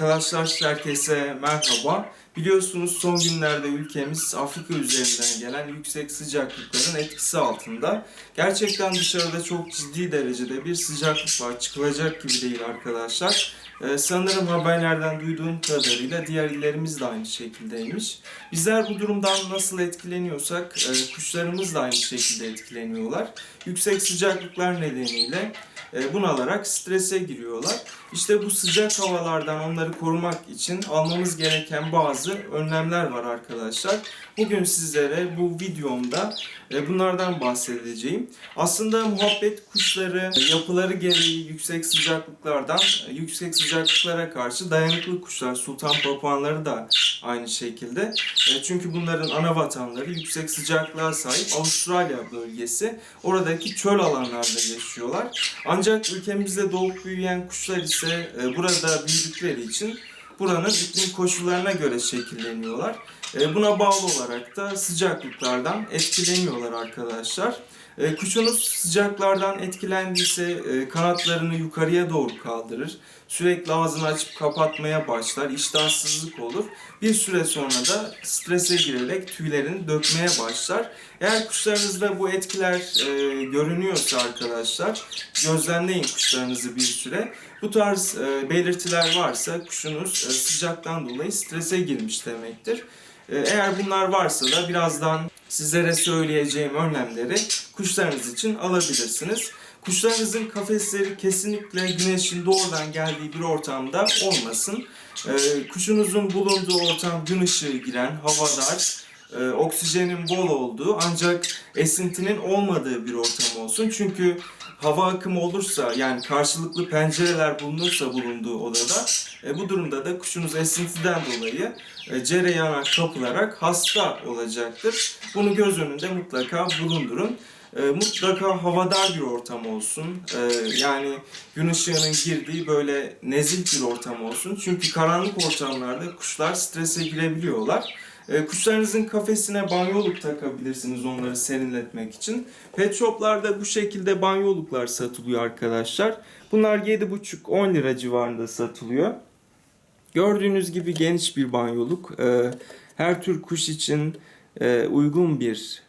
Arkadaşlar herkese merhaba. Biliyorsunuz son günlerde ülkemiz Afrika üzerinden gelen yüksek sıcaklıkların etkisi altında. Gerçekten dışarıda çok ciddi derecede bir sıcaklık var. Çıkılacak gibi değil arkadaşlar. Ee, sanırım haberlerden duyduğum kadarıyla diğer illerimiz de aynı şekildeymiş. Bizler bu durumdan nasıl etkileniyorsak e, kuşlarımız da aynı şekilde etkileniyorlar. Yüksek sıcaklıklar nedeniyle bunalarak strese giriyorlar. İşte bu sıcak havalardan onları korumak için almamız gereken bazı önlemler var arkadaşlar. Bugün sizlere bu videomda e, bunlardan bahsedeceğim. Aslında muhabbet kuşları e, yapıları gereği yüksek sıcaklıklardan e, yüksek sıcaklıklara karşı dayanıklı kuşlar. Sultan papağanları da aynı şekilde. E, Çünkü bunların ana vatanları yüksek sıcaklığa sahip Avustralya bölgesi. Oradaki çöl alanlarda yaşıyorlar. Ancak ülkemizde doğup büyüyen kuşlar ise e, burada büyüdükleri için buranın iklim koşullarına göre şekilleniyorlar. E, Buna bağlı olarak da sıcaklıklardan etkileniyorlar arkadaşlar. E, Kuşunuz sıcaklardan etkilendiyse e, kanatlarını yukarıya doğru kaldırır. Sürekli ağzını açıp kapatmaya başlar. iştahsızlık olur. Bir süre sonra da strese girerek tüylerini dökmeye başlar. Eğer kuşlarınızda bu etkiler e, görünüyorsa arkadaşlar gözlemleyin kuşlarınızı bir süre. Bu tarz e, belirtiler varsa kuşunuz e, sıcaktan dolayı strese girmiş demektir. E, Eğer bunlar varsa da birazdan sizlere söyleyeceğim önlemleri kuşlarınız için alabilirsiniz. Kuşlarınızın kafesleri kesinlikle güneşin doğrudan geldiği bir ortamda olmasın. E, Kuşunuzun bulunduğu ortam gün ışığı giren, havadar, e, oksijenin bol olduğu ancak esintinin olmadığı bir ortam olsun. Çünkü hava akımı olursa yani karşılıklı pencereler bulunursa bulunduğu odada e, bu durumda da kuşunuz esintiden dolayı e, cereyana kapılarak hasta olacaktır. Bunu göz önünde mutlaka bulundurun. E, mutlaka havadar bir ortam olsun. E, yani gün ışığının girdiği böyle nezih bir ortam olsun. Çünkü karanlık ortamlarda kuşlar strese girebiliyorlar. E, Kuşlarınızın kafesine banyoluk takabilirsiniz onları serinletmek için. Pet shoplarda bu şekilde banyoluklar satılıyor arkadaşlar. Bunlar 7,5-10 lira civarında satılıyor. Gördüğünüz gibi geniş bir banyoluk. E, Her tür kuş için e, uygun bir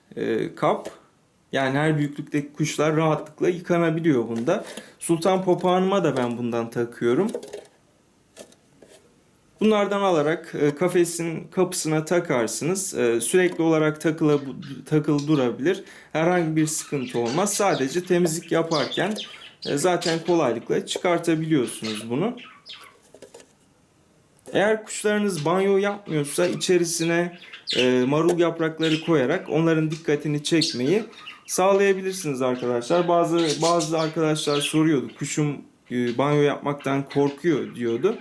kap. Yani her büyüklükteki kuşlar rahatlıkla yıkanabiliyor bunda. Sultan papağanıma da ben bundan takıyorum. Bunlardan alarak e, kafesin kapısına takarsınız. E, sürekli olarak takıla, takılı durabilir. Herhangi bir sıkıntı olmaz. Sadece temizlik yaparken e, zaten kolaylıkla çıkartabiliyorsunuz bunu. Eğer kuşlarınız banyo yapmıyorsa içerisine marul yaprakları koyarak onların dikkatini çekmeyi sağlayabilirsiniz arkadaşlar. Bazı bazı arkadaşlar soruyordu. Kuşum banyo yapmaktan korkuyor diyordu.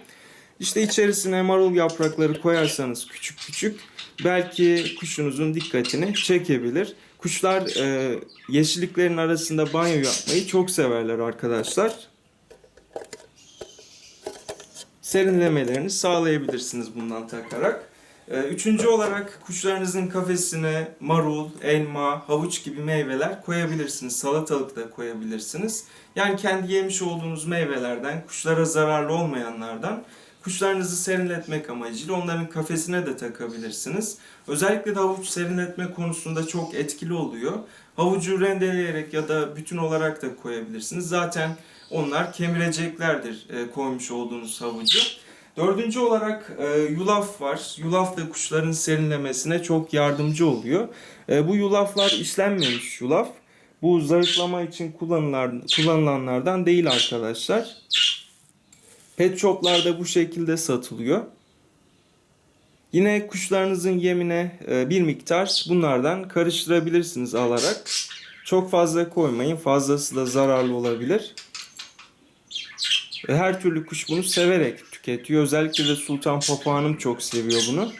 İşte içerisine marul yaprakları koyarsanız küçük küçük belki kuşunuzun dikkatini çekebilir. Kuşlar e, yeşilliklerin arasında banyo yapmayı çok severler arkadaşlar. Serinlemelerini sağlayabilirsiniz bundan takarak. E, Üçüncü olarak kuşlarınızın kafesine marul, elma, havuç gibi meyveler koyabilirsiniz. Salatalık da koyabilirsiniz. Yani kendi yemiş olduğunuz meyvelerden, kuşlara zararlı olmayanlardan Kuşlarınızı serinletmek amacıyla onların kafesine de takabilirsiniz. Özellikle de havuç serinletme konusunda çok etkili oluyor. Havucu rendeleyerek ya da bütün olarak da koyabilirsiniz. Zaten onlar kemireceklerdir e, koymuş olduğunuz havucu. Dördüncü olarak e, yulaf var. Yulaf da kuşların serinlemesine çok yardımcı oluyor. E, bu yulaflar işlenmemiş yulaf. Bu zarıklama için kullanılan, kullanılanlardan değil arkadaşlar. Pet shoplarda bu şekilde satılıyor. Yine kuşlarınızın yemine e, bir miktar bunlardan karıştırabilirsiniz alarak. Çok fazla koymayın. Fazlası da zararlı olabilir. Ve Her türlü kuş bunu severek tüketiyor. Özellikle de sultan papağanım çok seviyor bunu.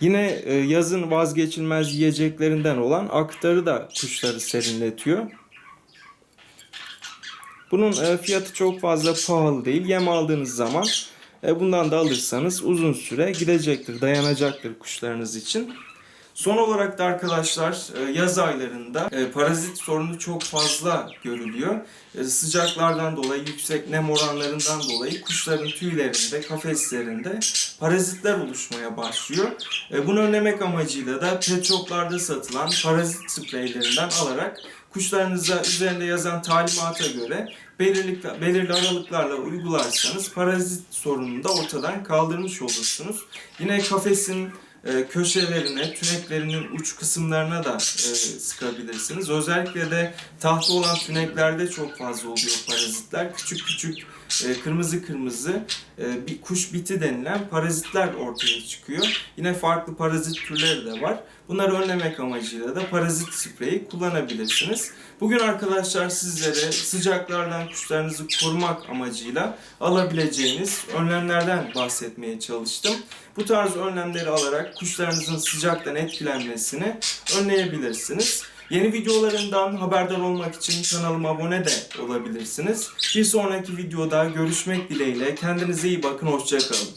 Yine e, yazın vazgeçilmez yiyeceklerinden olan aktarı da kuşları serinletiyor. Bunun e, fiyatı çok fazla pahalı değil. Yem aldığınız zaman e, bundan da alırsanız uzun süre gidecektir, dayanacaktır kuşlarınız için. Son olarak da arkadaşlar e, yaz aylarında e, parazit sorunu çok fazla görülüyor. E, Sıcaklardan dolayı, yüksek nem oranlarından dolayı kuşların tüylerinde, kafeslerinde parazitler oluşmaya başlıyor. Bunu önlemek amacıyla da pet shoplarda satılan parazit spreylerinden alarak kuşlarınıza üzerinde yazan talimata göre belirli, belirli aralıklarla uygularsanız parazit sorununu da ortadan kaldırmış olursunuz. Yine kafesin e, köşelerine, tüneklerinin uç kısımlarına da e, sıkabilirsiniz. Özellikle de tahta olan tüneklerde çok fazla oluyor parazitler. Küçük küçük e, kırmızı kırmızı e, bir kuş biti denilen parazitler ortaya çıkıyor. Yine farklı parazit türleri de var. Bunları önlemek amacıyla da parazit spreyi kullanabilirsiniz. Bugün arkadaşlar sizlere sıcaklardan kuşlarınızı korumak amacıyla alabileceğiniz önlemlerden bahsetmeye çalıştım. Bu tarz önlemleri alarak kuşlarınızın sıcaktan etkilenmesini önleyebilirsiniz. Yeni videolarımdan haberdar olmak için kanalıma abone de olabilirsiniz. Bir sonraki videoda görüşmek dileğiyle. Kendinize iyi bakın, hoşçakalın.